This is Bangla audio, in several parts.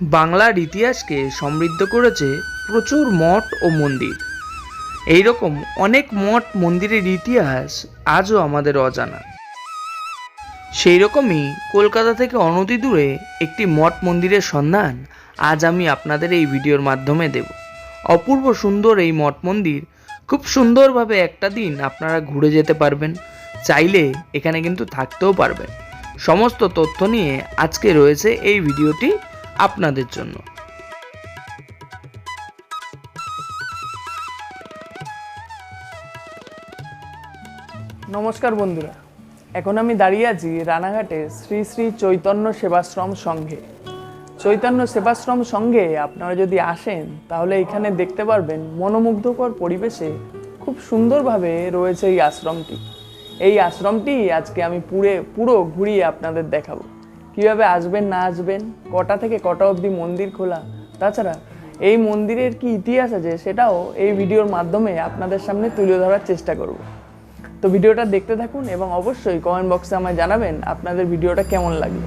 বাংলার ইতিহাসকে সমৃদ্ধ করেছে প্রচুর মঠ ও মন্দির। এই রকম অনেক মঠ মন্দিরের ইতিহাস আজও আমাদের অজানা। সেই রকমই কলকাতা থেকে অনতি দূরে একটি মঠ মন্দিরের সন্ধান আজ আমি আপনাদের এই ভিডিওর মাধ্যমে দেব। অপূর্ব সুন্দর এই মঠ মন্দির খুব সুন্দরভাবে একটা দিন আপনারা ঘুরে যেতে পারবেন, চাইলে এখানে কিন্তু থাকতেও পারবেন। সমস্ত তথ্য নিয়ে আজকে রয়েছে এই ভিডিওটি। আপনাদের জন্য। নমস্কার বন্ধুরা, এখন আমি দাঁড়িয়ে আছি রানাঘাটে শ্রী শ্রী চৈতন্য সেবাশ্রম সংঘে চৈতন্য সেবাশ্রম সংঘে আপনারা যদি আসেন, তাহলে এখানে দেখতে পারবেন মনোমুগ্ধকর পরিবেশে খুব সুন্দরভাবে রয়েছে এই আশ্রমটি। এই আশ্রমটি আজকে আমি পুরে, পুরো ঘুরিয়ে আপনাদের দেখাবো। কীভাবে আসবেন, না আসবেন, কটা থেকে কটা অবধি মন্দির খোলা? তাছাড়া এই মন্দিরের কি ইতিহাস আছে সেটাও এই ভিডিওর মাধ্যমে আপনাদের সামনে তুলে ধরার চেষ্টা করব। তো ভিডিওটা দেখতে থাকুন এবং অবশ্যই কমেন্ট বক্সে আমায় জানাবেন আপনাদের ভিডিওটা কেমন লাগল।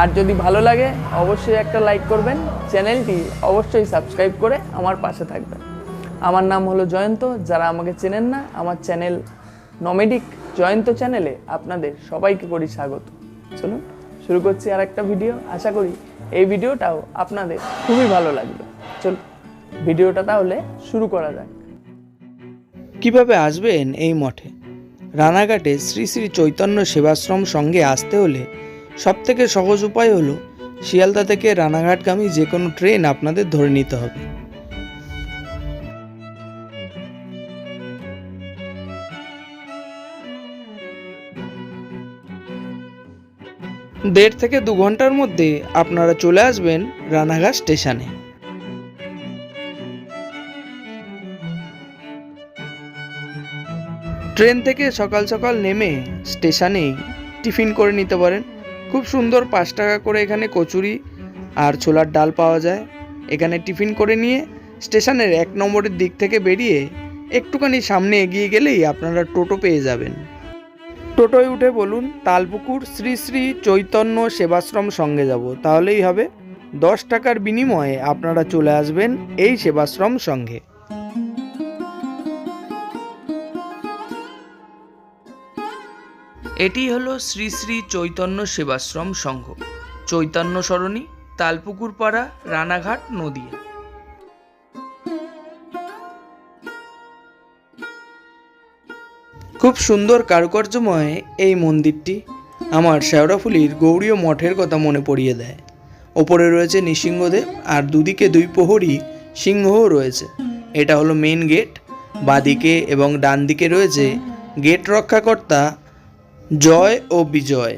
আর যদি ভালো লাগে, অবশ্যই একটা লাইক করবেন, চ্যানেলটি অবশ্যই সাবস্ক্রাইব করে আমার পাশে থাকবেন। আমার নাম হলো জয়ন্ত, যারা আমাকে চেনেন না, আমার চ্যানেল নমেডিক জয়ন্ত চ্যানেলে আপনাদের সবাইকে করি স্বাগত। চলুন। শুরু করছি আর একটা ভিডিও। আশা করি এই ভিডিওটাও আপনাদের খুবই ভালো লাগবে। চল ভিডিওটা তাহলে শুরু করা যাক। কীভাবে আসবেন এই মঠে? রানাঘাটে শ্রী শ্রী চৈতন্য সেবাশ্রম সঙ্গে আসতে হলে সবথেকে সহজ উপায় হলো শিয়ালদা থেকে রানাঘাটগামী যে কোনো ট্রেন আপনাদের ধরে নিতে হবে। দেড় থেকে দু ঘণ্টার মধ্যে আপনারা চলে আসবেন রানাঘাট স্টেশনে। ট্রেন থেকে সকাল সকাল নেমে স্টেশনেই টিফিন করে নিতে পারেন। খুব সুন্দর পাঁচ টাকা করে এখানে কচুরি আর ছোলার ডাল পাওয়া যায়। এখানে টিফিন করে নিয়ে স্টেশনের এক নম্বরের দিক থেকে বেরিয়ে একটুখানি সামনে এগিয়ে গেলেই আপনারা টোটো পেয়ে যাবেন। টোটোয় উঠে বলুন, তালপুকুর শ্রী শ্রী চৈতন্য সেবাশ্রম সঙ্গে যাব। তাহলেই হবে। দশ টাকার বিনিময়ে আপনারা চলে আসবেন এই সেবাশ্রম সঙ্গে। এটি হলো শ্রী শ্রী চৈতন্য সেবাশ্রম সংঘ চৈতন্য সরণি তালপুকুর পাড়া রানাঘাট, নদিয়া। খুব সুন্দর কারুকার্যময় এই মন্দিরটি। আমার শেওড়াফুলির গৌরীয় মঠের কথা মনে পড়িয়ে দেয়। ওপরে রয়েছে নৃসিংহদেব আর দুদিকে দুই প্রহরী সিংহও রয়েছে। এটা হলো মেন গেট বাদিকে এবং ডান দিকে রয়েছে গেট রক্ষাকর্তা জয় ও বিজয়।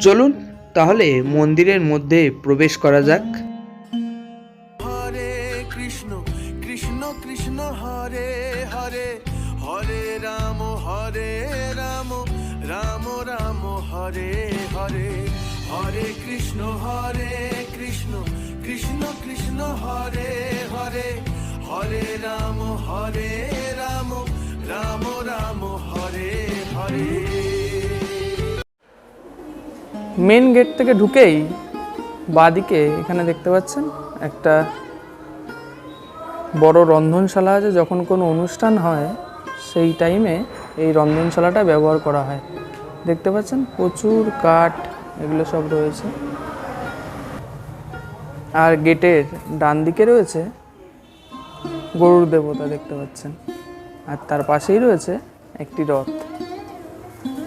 চলুন, তাহলে মন্দিরের মধ্যে প্রবেশ করা যাক। কৃষ্ণ হরে কৃষ্ণ কৃষ্ণ কৃষ্ণ হরে হরে হরে রাম হরে রাম রাম রাম, হরে হরে। মেন গেট থেকে ঢুকেই বাদিকে এখানে দেখতে পাচ্ছেন একটা বড় রন্ধনশালা আছে। যখন কোনো অনুষ্ঠান হয়, সেই টাইমে এই রন্ধনশালাটা ব্যবহার করা হয়। দেখতে পাচ্ছেন প্রচুর কাঠ এগুলো সব রয়েছে। আর গেটের ডান দিকে রয়েছে গরুর দেবতা দেখতে পাচ্ছেন। আর তার পাশেই রয়েছে একটি রথ।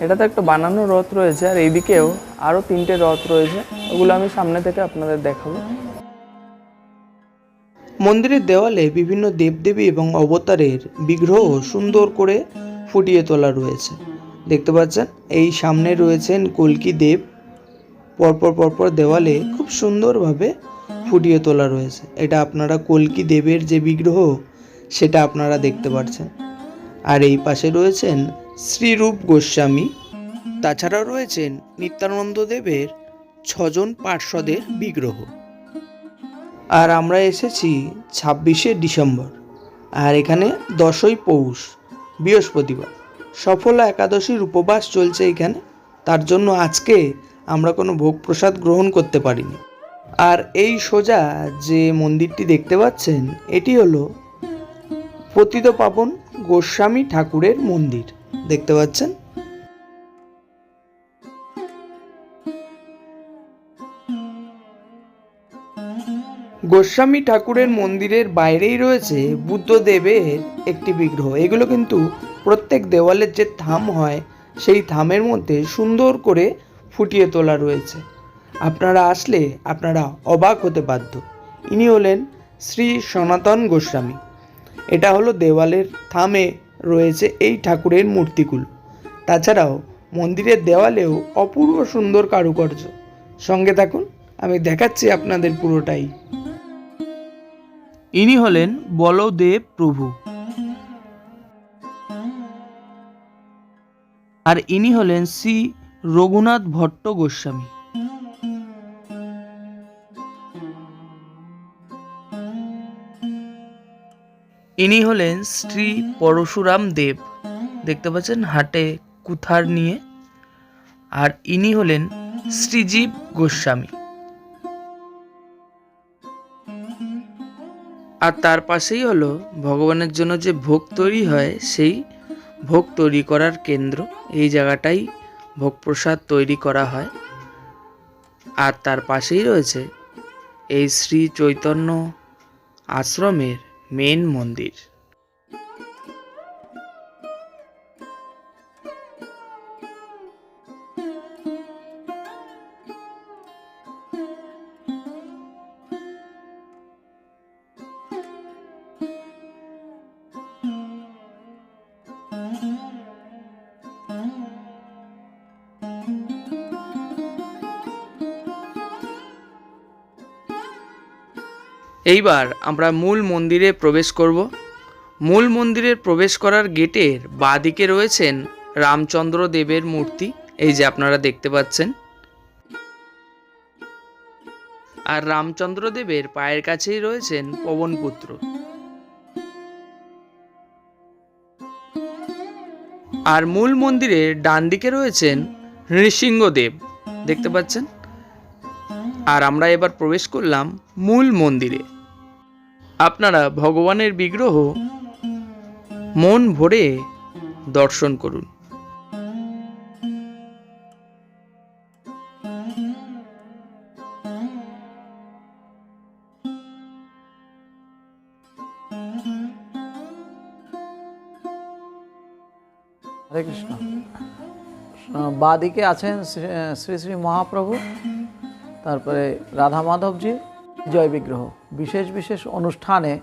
এটা তো একটা বানানো রথ রয়েছে আর এইদিকেও আরও তিনটে রথ রয়েছে। ওগুলো আমি সামনে থেকে আপনাদের দেখাবো। মন্দিরের দেওয়ালে বিভিন্ন দেবদেবী এবং অবতারের বিগ্রহ সুন্দর করে ফুটিয়ে তোলা রয়েছে। দেখতে পাচ্ছেন, এই সামনে রয়েছেন কলকি দেব। পরপর পরপর দেওয়ালে খুব সুন্দরভাবে ফুটিয়ে তোলা রয়েছে। এটা আপনারা কল্কি দেবের যে বিগ্রহ, সেটা আপনারা দেখতে পাচ্ছেন আর এই পাশে রয়েছেন শ্রীরূপ গোস্বামী। তাছাড়াও রয়েছেন নিত্যানন্দ দেবের ছজন পার্শ্বদের বিগ্রহ। আর আমরা এসেছি ছাব্বিশে ডিসেম্বর, আর এখানে দশই পৌষ, বৃহস্পতিবার। সফলা একাদশীর উপবাস চলছে এখানে, তার জন্য আজকে আমরা কোনো ভোগ প্রসাদ গ্রহণ করতে পারিনি। আর এই সোজা যে মন্দিরটি দেখতে পাচ্ছেন, এটি হলো পতিত পাবন গোস্বামী ঠাকুরের মন্দির। দেখতে পাচ্ছেন? গোস্বামী ঠাকুরের মন্দিরের বাইরেই রয়েছে বুদ্ধদেবের একটি বিগ্রহ। এগুলো কিন্তু প্রত্যেক দেওয়ালের যে থাম হয়, সেই থামের মধ্যে সুন্দর করে ফুটিয়ে তোলা রয়েছে। আপনারা আসলে আপনারা অবাক হতে বাধ্য। ইনি হলেন শ্রী সনাতন গোস্বামী। এটা হলো দেওয়ালের থামে রয়েছে এই ঠাকুরের মূর্তিগুলো। তাছাড়াও মন্দিরের দেওয়ালেও অপূর্ব সুন্দর কারুকার্য। সঙ্গে থাকুন, আমি দেখাচ্ছি আপনাদের পুরোটাই। ইনি হলেন বলদেব প্রভু। আর ইনি হলেন শ্রী রঘুনাথ ভট্ট গোস্বামী। ইনি হলেন শ্রী পরশুরাম দেব। দেখতে পাচ্ছেন হাটে কুথার নিয়ে। আর ইনি হলেন শ্রীজীব গোস্বামী। আর তার পাশেই হলো ভগবানের জন্য যে ভোগ তৈরি হয়, সেই ভোগ তৈরি করার কেন্দ্র। এই জায়গাটাই ভোগ প্রসাদ তৈরি করা হয়। আর তার পাশেই রয়েছে এই শ্রী চৈতন্য আশ্রমের মেন মন্দির। এইবার আমরা মূল মন্দিরে প্রবেশ করব। মূল মন্দিরে প্রবেশ করার গেটের বাঁদিকে রয়েছেন রামচন্দ্র দেবের মূর্তি, এই যে আপনারা দেখতে পাচ্ছেন। আর রামচন্দ্র দেবের পায়ের কাছেই রয়েছেন পবনপুত্র। আর মূল মন্দিরের ডান দিকে রয়েছেন নৃসিংহদেব, দেখতে পাচ্ছেন? আর আমরা এবার প্রবেশ করলাম মূল মন্দিরে। আপনারা ভগবানের বিগ্রহ মন ভরে দর্শন করুন। হরে কৃষ্ণ। বাদিকে আছেন শ্রী শ্রী মহাপ্রভু, তারপরে রাধা মাধবজি বিজয় বিগ্রহ। বিশেষ বিশেষ অনুষ্ঠানে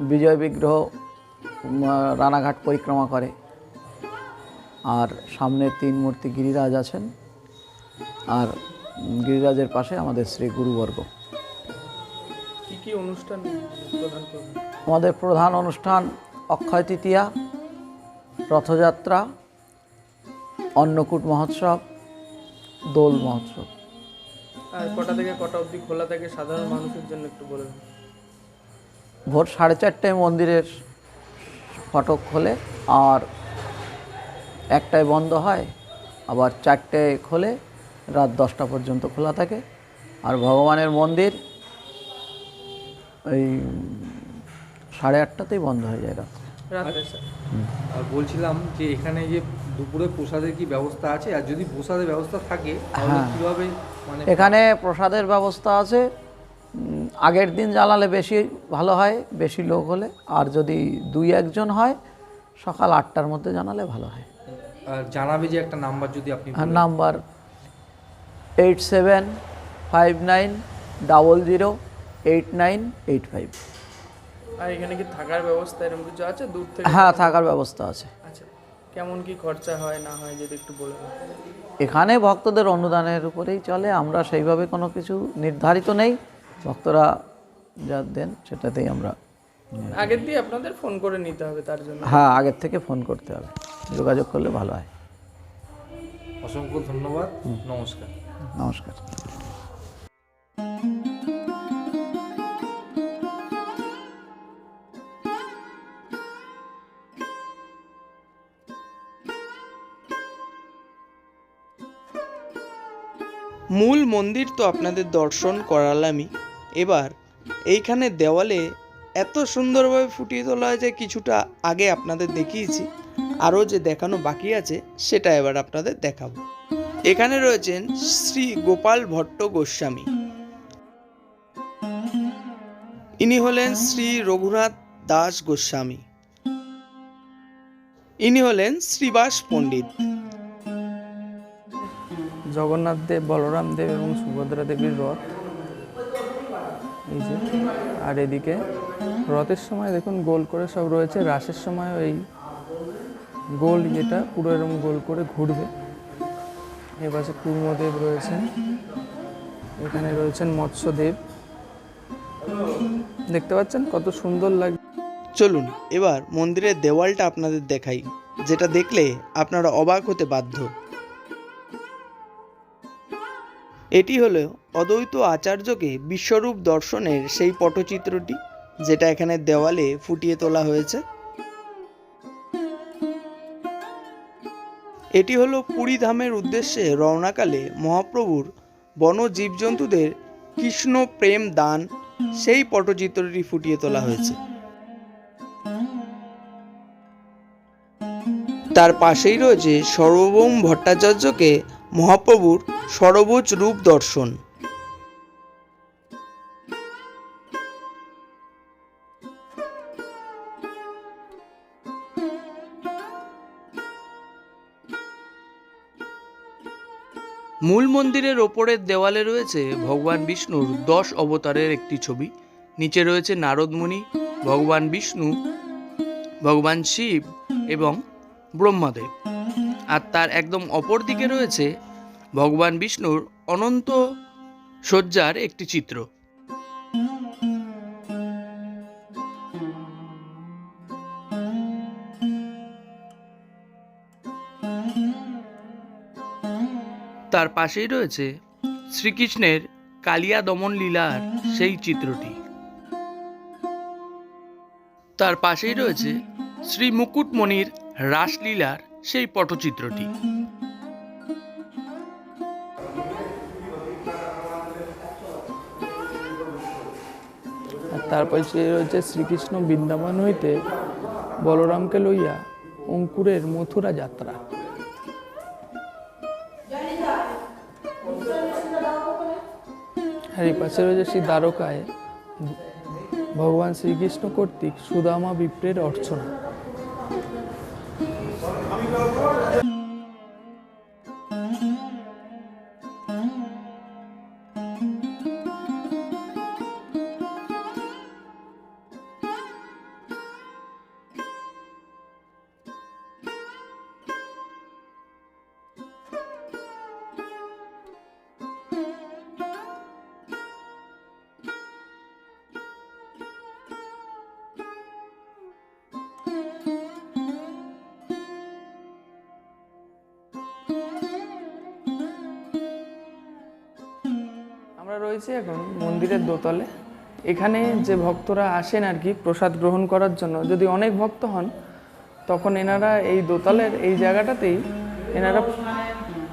বিজয় বিগ্রহ রানাঘাট পরিক্রমা করে। আর সামনে তিন মূর্তি গিরিরাজ আছেন। আর গিরিরাজের পাশে আমাদের শ্রী গুরুবর্গ। কি কি অনুষ্ঠান আমাদের প্রধান অনুষ্ঠান অক্ষয় তৃতীয়া রথযাত্রা অন্নকূট মহোৎসব দোল মহোৎসব। আর কটা থেকে কটা অবধি খোলা থাকে সাধারণ মানুষের জন্য একটু বলে দিন ভোর সাড়ে চারটায় মন্দিরের ফটক খোলে আর একটায় বন্ধ হয় আবার চারটায় খোলে রাত দশটা পর্যন্ত খোলা থাকে। আর ভগবানের মন্দির এই সাড়ে আটটাতেই বন্ধ হয়ে যায় রাত। রাত্রে আর বলছিলাম যে এখানে যে দুপুরে প্রসাদের কি ব্যবস্থা আছে? আর যদি প্রসাদের ব্যবস্থা থাকে তাহলে হ্যাঁ। কীভাবে এখানে প্রসাদের ব্যবস্থা আছে। আগের দিন জ্বালালে বেশি ভালো হয় বেশি লোক হলে। আর যদি দুই একজন হয় সকাল আটটার মধ্যে জানালে ভালো হয়। আর জানাবে যে একটা নাম্বার যদি আপনি number eight seven five nine double zero eight nine eight five. আর এখানে কি থাকার ব্যবস্থা এরকম কিছু আছে? দূর থেকে? হ্যাঁ থাকার ব্যবস্থা আছে। কেমন কি খরচা হয় না হয় যদি একটু বলে এখানে ভক্তদের অনুদানের উপরেই চলে আমরা সেইভাবে কোনো কিছু নির্ধারিত নেই। ভক্তরা যা দেন সেটাতেই আমরা আগের দিয়ে আপনাদের ফোন করে নিতে হবে তার জন্য। হ্যাঁ আগের থেকে ফোন করতে হবে। যোগাযোগ করলে ভালো হয়। অসংখ্য ধন্যবাদ। নমস্কার। নমস্কার। মূল মন্দির তো আপনাদের দর্শন করালামই। এবার এইখানে দেওয়ালে এত সুন্দরভাবে ফুটিয়ে তোলা হয়েছে, কিছুটা আগে আপনাদের দেখিয়েছি, আরও যে দেখানো বাকি আছে সেটা এবার আপনাদের দেখাবো। এখানে রয়েছেন শ্রী গোপাল ভট্ট গোস্বামী। ইনি হলেন শ্রী রঘুনাথ দাস গোস্বামী। ইনি হলেন শ্রীবাস পণ্ডিত। জগন্নাথ দেব, বলরাম দেব এবং সুভদ্রা দেবীর রথ। এই যে, আর এদিকে রথের সময় দেখুন গোল করে সব রয়েছে, রাসের সময় এই গোল ইয়েটা পুরো এরকম গোল করে ঘুরবে। এ পাশে কুর্মদেব রয়েছেন, এখানে রয়েছেন মৎস্যদেব। দেখতে পাচ্ছেন কত সুন্দর লাগে, চলুন, এবার মন্দিরের দেওয়ালটা আপনাদের দেখাই, যেটা দেখলে আপনারা অবাক হতে বাধ্য। এটি হলো অদ্বৈত আচার্যকে বিশ্বরূপ দর্শনের সেই পটচিত্রটি, যেটা এখানে দেওয়ালে ফুটিয়ে তোলা হয়েছে। এটি হলো পুরী ধামের উদ্দেশ্যে রওনাকালে মহাপ্রভুর বন জীবজন্তুদের কৃষ্ণ প্রেম দান, সেই পটচিত্রটি ফুটিয়ে তোলা হয়েছে। তার পাশেই রয়েছে সর্বভৌম ভট্টাচার্যকে মহাপ্রভুর সরবোজ রূপ দর্শন। মূল মন্দিরের ওপরের দেওয়ালে রয়েছে ভগবান বিষ্ণুর দশ অবতারের একটি ছবি। নিচে রয়েছে নারদমুনি, ভগবান বিষ্ণু, ভগবান শিব এবং ব্রহ্মাদেব। আর তার একদম অপর দিকে রয়েছে ভগবান বিষ্ণুর অনন্ত শয্যার একটি চিত্র। তার পাশেই রয়েছে শ্রীকৃষ্ণের কালিয়া দমন লীলার সেই চিত্রটি। তার পাশেই রয়েছে শ্রী মুকুটমণির রাসলীলার সেই পটচিত্রটি। তারপর সে রয়েছে শ্রীকৃষ্ণ বৃন্দাবন হইতে বলরামকে লইয়া অঙ্কুরের মথুরা যাত্রা। আর এই পাশে রয়েছে শ্রী দ্বারকায় ভগবান শ্রীকৃষ্ণ কর্তৃক সুদামা বিপ্রের অর্চনা। রয়েছি এখন মন্দিরের দোতলে। এখানে যে ভক্তরা আসেন আর কি প্রসাদ গ্রহণ করার জন্য, যদি অনেক ভক্ত হন, তখন এনারা এই দোতলের এই জায়গাটাতেই এনারা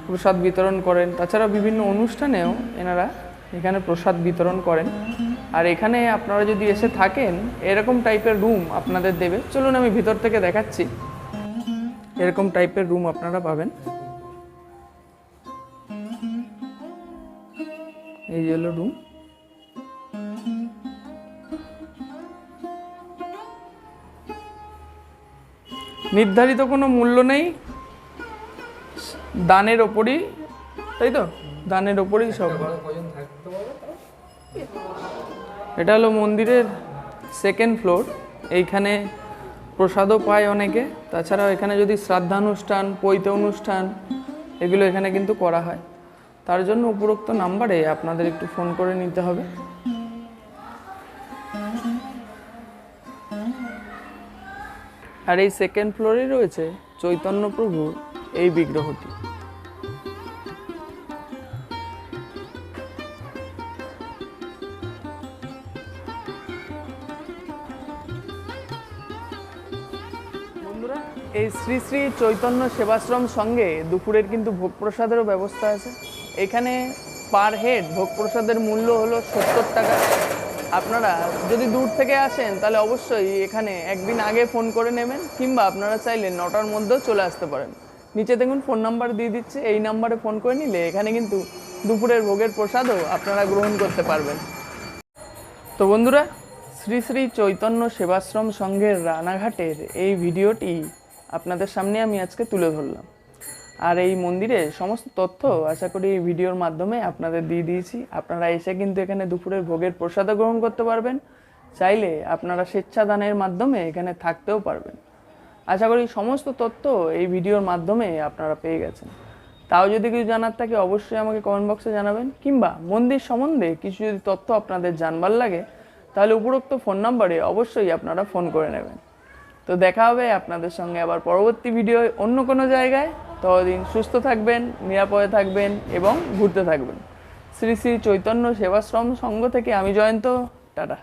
প্রসাদ বিতরণ করেন। তাছাড়া বিভিন্ন অনুষ্ঠানেও এনারা এখানে প্রসাদ বিতরণ করেন। আর এখানে আপনারা যদি এসে থাকেন, এরকম টাইপের রুম আপনাদের দেবে। চলুন আমি ভিতর থেকে দেখাচ্ছি। এরকম টাইপের রুম আপনারা পাবেন। এই হলো রুম নির্ধারিত কোনো মূল্য নেই, দানের ওপরই, তাই তো? দানের ওপরই সব। এটা হলো মন্দিরের সেকেন্ড ফ্লোর এইখানে প্রসাদও পায় অনেকে। তাছাড়াও এখানে যদি শ্রাদ্ধানুষ্ঠান পৈতে অনুষ্ঠান এগুলো এখানে কিন্তু করা হয়। তার জন্য উপরোক্ত নাম্বারে আপনাদের একটু ফোন করে নিতে হবে। আর এই সেকেন্ড ফ্লোরে রয়েছে চৈতন্য প্রভুর এই বিগ্রহটি। এই শ্রী শ্রী চৈতন্য সেবাশ্রম সঙ্গে দুপুরের কিন্তু ভোগ প্রসাদেরও ব্যবস্থা আছে। এখানে পার হেড ভোগ প্রসাদের মূল্য হলো সত্তর টাকা। আপনারা যদি দূর থেকে আসেন, তাহলে অবশ্যই এখানে একদিন আগে ফোন করে নেবেন, কিংবা আপনারা চাইলে নটার মধ্যেও চলে আসতে পারেন। নিচে দেখুন ফোন নাম্বার দিয়ে দিচ্ছে, এই নাম্বারে ফোন করে নিলে এখানে কিন্তু দুপুরের ভোগের প্রসাদও আপনারা গ্রহণ করতে পারবেন। তো বন্ধুরা, শ্রী শ্রী চৈতন্য সেবাশ্রম সংঘের রানাঘাটের এই ভিডিওটি আপনাদের সামনে আমি আজকে তুলে ধরলাম। আর এই মন্দিরে সমস্ত তথ্য আশা করি ভিডিওর মাধ্যমে আপনাদের দিয়ে দিয়েছি। আপনারা এসে কিন্তু এখানে দুপুরের ভোগের প্রসাদও গ্রহণ করতে পারবেন। চাইলে আপনারা স্বেচ্ছাদানের মাধ্যমে এখানে থাকতেও পারবেন। আশা করি সমস্ত তথ্য এই ভিডিওর মাধ্যমে আপনারা পেয়ে গেছেন। তাও যদি কিছু জানার থাকে অবশ্যই আমাকে কমেন্ট বক্সে জানাবেন। কিংবা মন্দির সম্বন্ধে কিছু যদি তথ্য আপনাদের জানবার লাগে, তাহলে উপরোক্ত ফোন নাম্বারে অবশ্যই আপনারা ফোন করে নেবেন। তো দেখা হবে আপনাদের সঙ্গে আবার পরবর্তী ভিডিও অন্য কোনো জায়গায়। ততদিন সুস্থ থাকবেন, নিরাপদে থাকবেন এবং ঘুরতে থাকবেন। শ্রী শ্রী চৈতন্য সেবাশ্রম সংঘ থেকে আমি জয়ন্ত। টাটা।